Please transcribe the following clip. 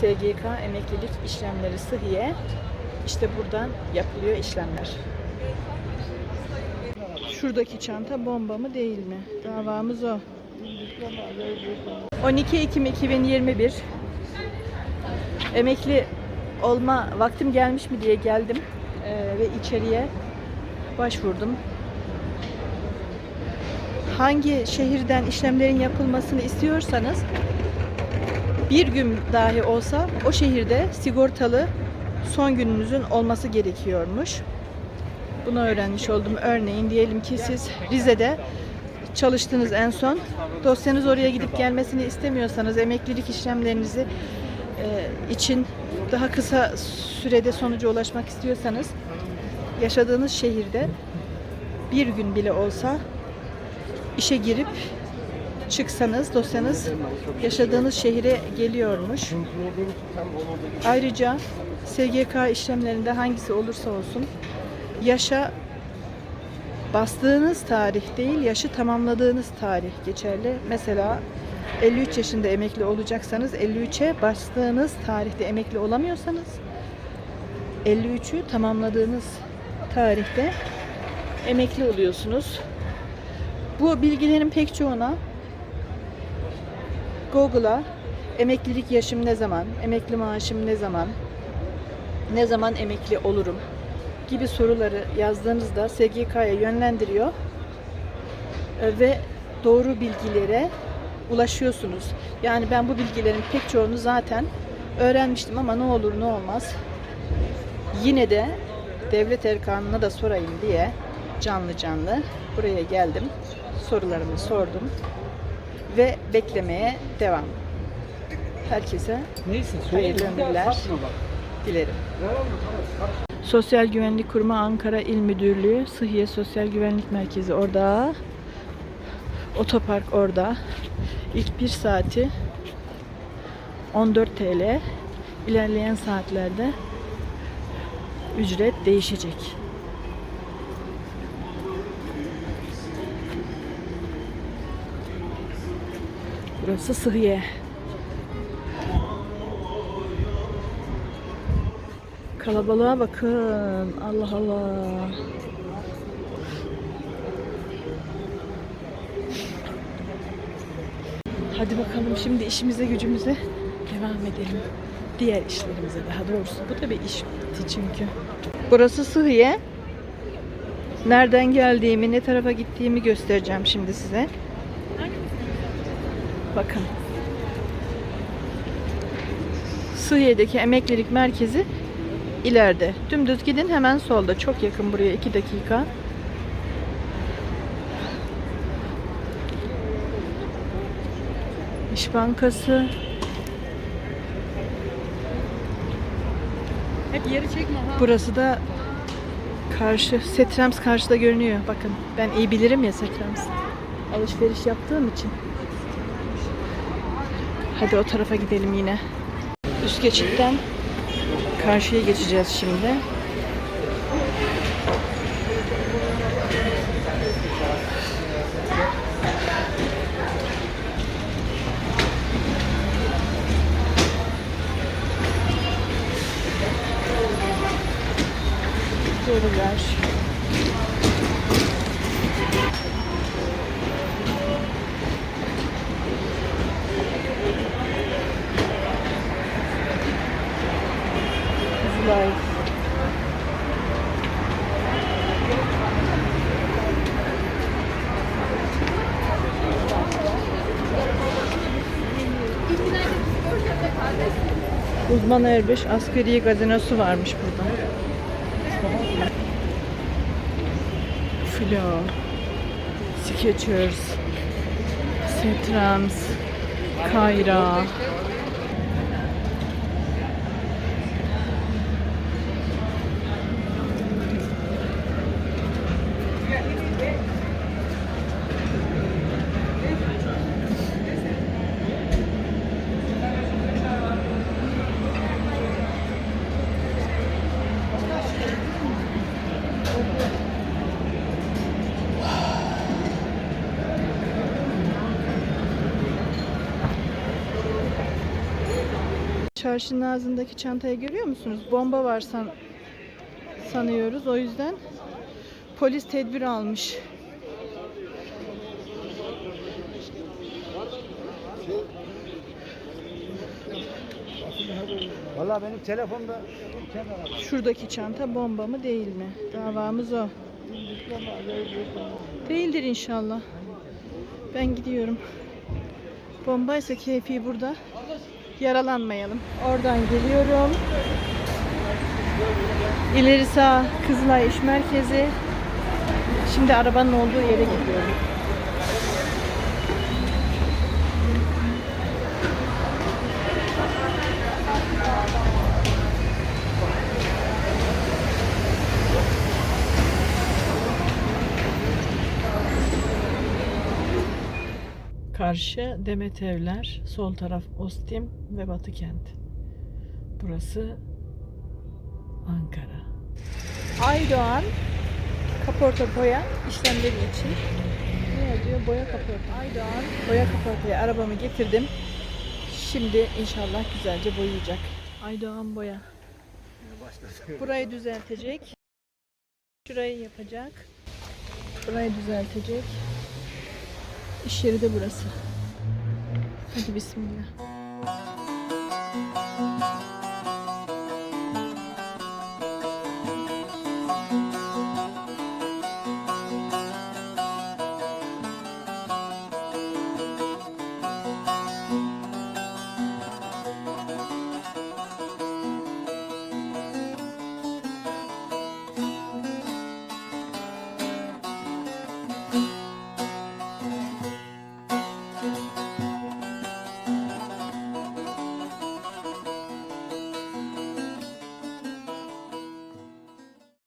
SGK emeklilik işlemleri sıhhiye. İşte buradan yapılıyor işlemler. Şuradaki çanta bomba mı değil mi? Davamız o. 12 Ekim 2021 Emekli olma vaktim gelmiş mi diye geldim Ee, ve içeriye başvurdum. Hangi şehirden işlemlerin yapılmasını istiyorsanız bir gün dahi olsa o şehirde sigortalı son gününüzün olması gerekiyormuş. Bunu öğrenmiş oldum. Örneğin diyelim ki siz Rize'de çalıştınız en son. Dosyanız oraya gidip gelmesini istemiyorsanız emeklilik işlemlerinizi e, için daha kısa sürede sonuca ulaşmak istiyorsanız yaşadığınız şehirde bir gün bile olsa işe girip çıksanız dosyanız yaşadığınız şehire geliyormuş. Ayrıca SGK işlemlerinde hangisi olursa olsun yaşa bastığınız tarih değil, yaşı tamamladığınız tarih geçerli. Mesela 53 yaşında emekli olacaksanız 53'e bastığınız tarihte emekli olamıyorsanız 53'ü tamamladığınız tarihte emekli oluyorsunuz. Bu bilgilerin pek çoğuna Google'a emeklilik yaşım ne zaman, emekli maaşım ne zaman, ne zaman emekli olurum gibi soruları yazdığınızda SGK'ya yönlendiriyor E, ve doğru bilgilere ulaşıyorsunuz. Yani ben bu bilgilerin pek çoğunu zaten öğrenmiştim ama ne olur ne olmaz yine de devlet erkanına da sorayım diye canlı canlı buraya geldim. Sorularımı sordum ve beklemeye devam. Herkese Neyse Hayırlı ömürler. dilerim. Sosyal Güvenlik Kurumu Ankara İl Müdürlüğü Sıhhiye Sosyal Güvenlik Merkezi orada. Otopark orada. İlk bir saati 14 TL. İlerleyen saatlerde ücret değişecek. Burası Sıhhiye. Kalabalığa bakın. Allah Allah. Hadi bakalım şimdi işimize gücümüze devam edelim. Diğer işlerimize daha doğrusu. Bu da bir iş çünkü. Burası Sıhhiye. Nereden geldiğimi, ne tarafa gittiğimi göstereceğim şimdi size. Bakın. Sıhhiye'deki emeklilik merkezi ileride. Dümdüz gidin hemen solda. Çok yakın buraya 2 dakika. İş Bankası. Hep yeri çekme ha. Burası da karşı. Setrems karşıda görünüyor. Bakın ben iyi bilirim ya Setrems. Alışveriş yaptığım için. Hadi o tarafa gidelim yine. Üst geçitten karşıya geçeceğiz şimdi. Görüler. Kuzular. Uzman Erbeş askeri gazinosu varmış burada. Flo, Skechers, Setrams, Kayra. Çarşının ağzındaki çantayı görüyor musunuz? Bomba var san sanıyoruz. O yüzden polis tedbir almış. Valla benim telefonda Şuradaki çanta bomba mı değil mi? Davamız o. Değildir inşallah. Ben gidiyorum. Bombaysa keyfi burada. Yaralanmayalım. Oradan geliyorum. İleri sağ Kızılay İş Merkezi. Şimdi arabanın olduğu yere gidiyorum. Karşı Demet Evler, sol taraf Ostim ve Batı Kent. Burası Ankara. Aydoğan kaporta boya işlemleri için. Ne yazıyor? Boya kaporta. Aydoğan boya kaportaya arabamı getirdim. Şimdi inşallah güzelce boyayacak. Aydoğan boya. Burayı düzeltecek. Şurayı yapacak. Burayı düzeltecek. İş yeri de burası. Hadi bismillah.